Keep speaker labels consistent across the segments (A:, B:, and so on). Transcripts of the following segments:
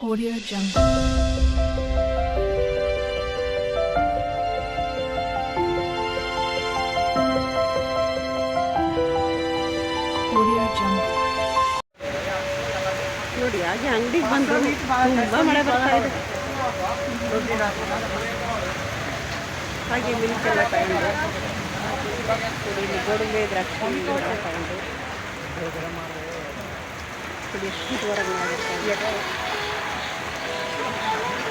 A: Audio Jungle.
B: ನೋಡಿ ಹಾಗೆ ಅಂಗಡಿಗೆ ಬಂದು ತುಂಬ ಮಳೆ ಬರ್ತಾ ಇದೆ. ಹಾಗೆ ಮಿಲ್ಕ್ ಎಲ್ಲ ತಗೊಂಡು ನೋಡಿ ಇಲ್ಲಿ ಗೋಡಂಬಿ ದ್ರಾಕ್ಷಿ ಎಲ್ಲ ತಗೊಂಡು. ಎಷ್ಟು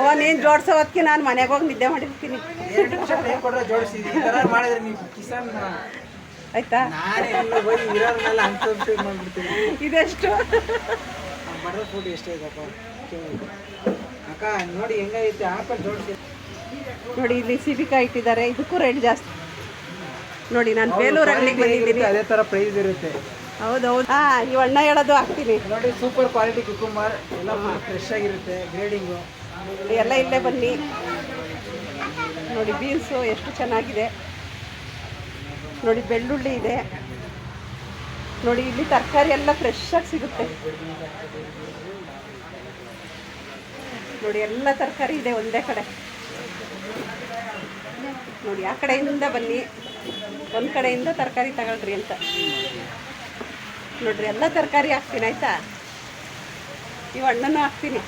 B: ಓ ನೀನು ಜೋಡ್ಸೋ ಹೊತ್ತಿಗೆ ನಾನು ಮನೆಗೆ ಹೋಗಿ ನಿದ್ದೆ ಮಾಡಿರ್ತೀನಿ. ಆಯ್ತಾ? ಇದೆಷ್ಟು?
C: ನೋಡಿ
B: ಇಲ್ಲಿ ಸಿಬಿಕಾ ಇಟ್ಟಿದ್ದಾರೆ. ಇದಕ್ಕೂ ರೇಟ್ ಜಾಸ್ತಿ. ನೋಡಿ ನಾನು ಬೇಲೂರು ಅಂಗಡಿಗೆ ಬಂದಿದ್ದೀನಿ.
C: ಅದೇ ಥರ ಪ್ರೈಸ್ ಇರುತ್ತೆ.
B: ಹೌದೌದು. ಹಾಂ ಈ ಅಣ್ಣ ಹೇಳೋದು ಹಾಕ್ತೀನಿ.
C: ನೋಡಿ ಸೂಪರ್ ಕ್ವಾಲಿಟಿ ಕುಕುಂಬರ್ ಎಲ್ಲ ಫ್ರೆಶ್ ಆಗಿರುತ್ತೆ ಗ್ರೇಡಿಂಗು
B: ಎಲ್ಲ ಇಲ್ಲೇ ಬನ್ನಿ. ನೋಡಿ ಬೀನ್ಸು ಎಷ್ಟು ಚೆನ್ನಾಗಿದೆ. ನೋಡಿ ಬೆಳ್ಳುಳ್ಳಿ ಇದೆ. ನೋಡಿ ಇಲ್ಲಿ ತರಕಾರಿ ಎಲ್ಲ ಫ್ರೆಶ್ ಆಗಿ ಸಿಗುತ್ತೆ. ನೋಡಿ ಎಲ್ಲ ತರಕಾರಿ ಇದೆ ಒಂದೇ ಕಡೆ. ನೋಡಿ ಆ ಕಡೆಯಿಂದ ಬನ್ನಿ. ಒಂದು ಕಡೆಯಿಂದ ತರಕಾರಿ ತಗೊಳ್ರಿ ಅಂತ. ನೋಡ್ರಿ ಎಲ್ಲ ತರಕಾರಿ ಹಾಕ್ತೀನಿ, ಆಯಿತಾ? ಇವು ಹಣ್ಣನ್ನು ಹಾಕ್ತೀನಿ.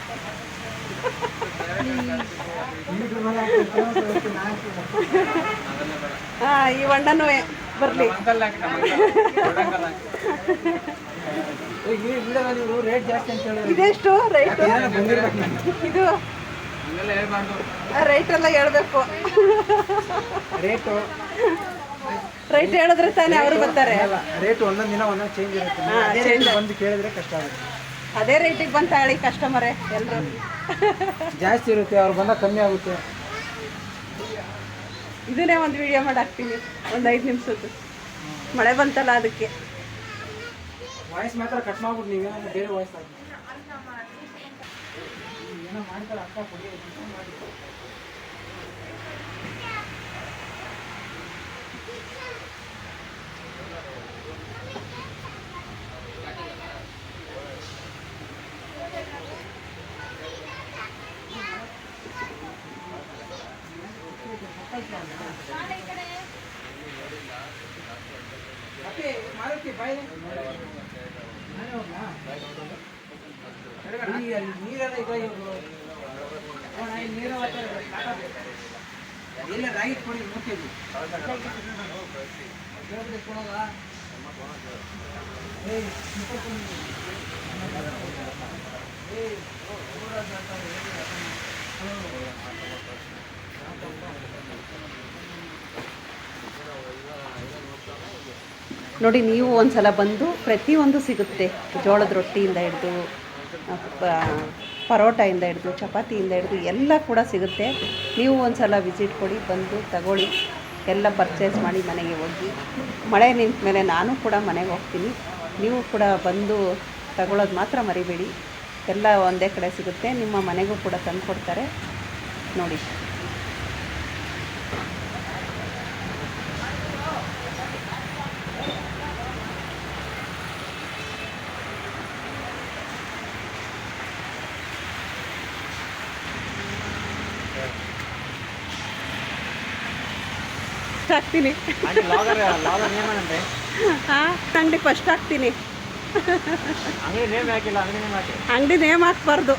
B: ಹಾಂ ಈ ಹೊಂಡನೂ ಬರಲಿ.
C: ಈ ವಿಡಿಯೋದ ನೀವು ರೇಟ್ ಜಾಸ್ತಿ ಅಂತ ಹೇಳಿದ್ರೆ
B: ಇದೆಷ್ಟು ರೈಟ್. ಇದು ರೈಟ್ ಎಲ್ಲ ಹೇಳ್ಬೇಕು.
C: ರೇಟು
B: ರೈಟ್ ಹೇಳಿದ್ರೆ ತಾನೇ ಅವರು ಬರ್ತಾರೆ.
C: ರೇಟ್ ಒಂದೊಂದು ದಿನ ಒಂದೊಂದು ಚೇಂಜ್ ಇರುತ್ತೆ. ಬಂದು ಕೇಳಿದ್ರೆ ಕಷ್ಟ ಆಗುತ್ತೆ.
B: ಅದೇ ರೇಟಿಗೆ ಬಂತ ಹೇಳಿ ಕಸ್ಟಮರೇ ಎಲ್ಲರೂ
C: ಜಾಸ್ತಿ ಇರುತ್ತೆ ಅವ್ರು ಬಂದಾಗ ಕಮ್ಮಿ ಆಗುತ್ತೆ.
B: ಇದನ್ನೇ ಒಂದು ವಿಡಿಯೋ ಮಾಡಿ ಹಾಕ್ತೀನಿ ಒಂದು ಐದು ನಿಮಿಷದ್ದು. ಮಳೆ ಬಂತಲ್ಲ ಅದಕ್ಕೆ.
C: ವಾಯ್ಸ್ ಮಾತ್ರ ಕಟ್ ಮಾಡ್ಬಿಟ್ಟು ನೀವೇನೋ ಬೇರೆ ವಾಯ್ಸ್ ಆಗಿ ಏನೋ ಮಾಡ್ತಾರೆ ಅಕ್ಕ ಕೊಡಿ ಮಾಡಿ ಅಪ್ಪಿ, ಮಾರುತಿ, ಬಾಯ್ಲೆ. ನಾನೇ ಹೋಗ್ಲಾ? ಈ ಅಲ್ಲಿ ನೀರೆಲ್ಲ ಇದೆ ಇವ್ರು. ನೋಡ, ಈ ನೀರು. ಎಲ್ಲ ರೈಟ್ ಕೊಡಿ ಮೂರು ಕೆಜಿ
B: ನೋಡಿ, ನೀವು ಒಂದ್ಸಲ ಬಂದು ಪ್ರತಿಯೊಂದು ಸಿಗುತ್ತೆ. ಜೋಳದ ರೊಟ್ಟಿಯಿಂದ ಹಿಡಿದು ಪರೋಟಾಯಿಂದ ಹಿಡಿದು, ಚಪಾತಿಯಿಂದ ಹಿಡಿದು ಎಲ್ಲ ಕೂಡ ಸಿಗುತ್ತೆ. ನೀವು ಒಂದ್ಸಲ ವಿಸಿಟ್ ಕೊಡಿ, ಬಂದು ತಗೊಳ್ಳಿ. ಎಲ್ಲ ಪರ್ಚೇಸ್ ಮಾಡಿ ಮನೆಗೆ ಹೋಗಿ. ಮಳೆ ನಿಂತ ಮೇಲೆ ನಾನು ಕೂಡ ಮನೆಗೆ ಹೋಗ್ತೀನಿ. ನೀವು ಕೂಡ ಬಂದು ತಗೊಳ್ಳೋದು ಮಾತ್ರ ಮರಿಬೇಡಿ. ಎಲ್ಲ ಒಂದೇ ಕಡೆ ಸಿಗುತ್ತೆ. ನಿಮ್ಮ ಮನೆಗೂ ಕೂಡ ತಂದು ಕೊಡ್ತಾರೆ. ನೋಡಿ. ಫಸ್ಟ್ ಹಾಕ್ತೀನಿ ಹಾಂ ಅಂಗಡಿ ಫಸ್ಟ್ ಹಾಕ್ತೀನಿ. ಅಂಗಡಿ ನೇಮ್ ಹಾಕ್ಬಾರ್ದು.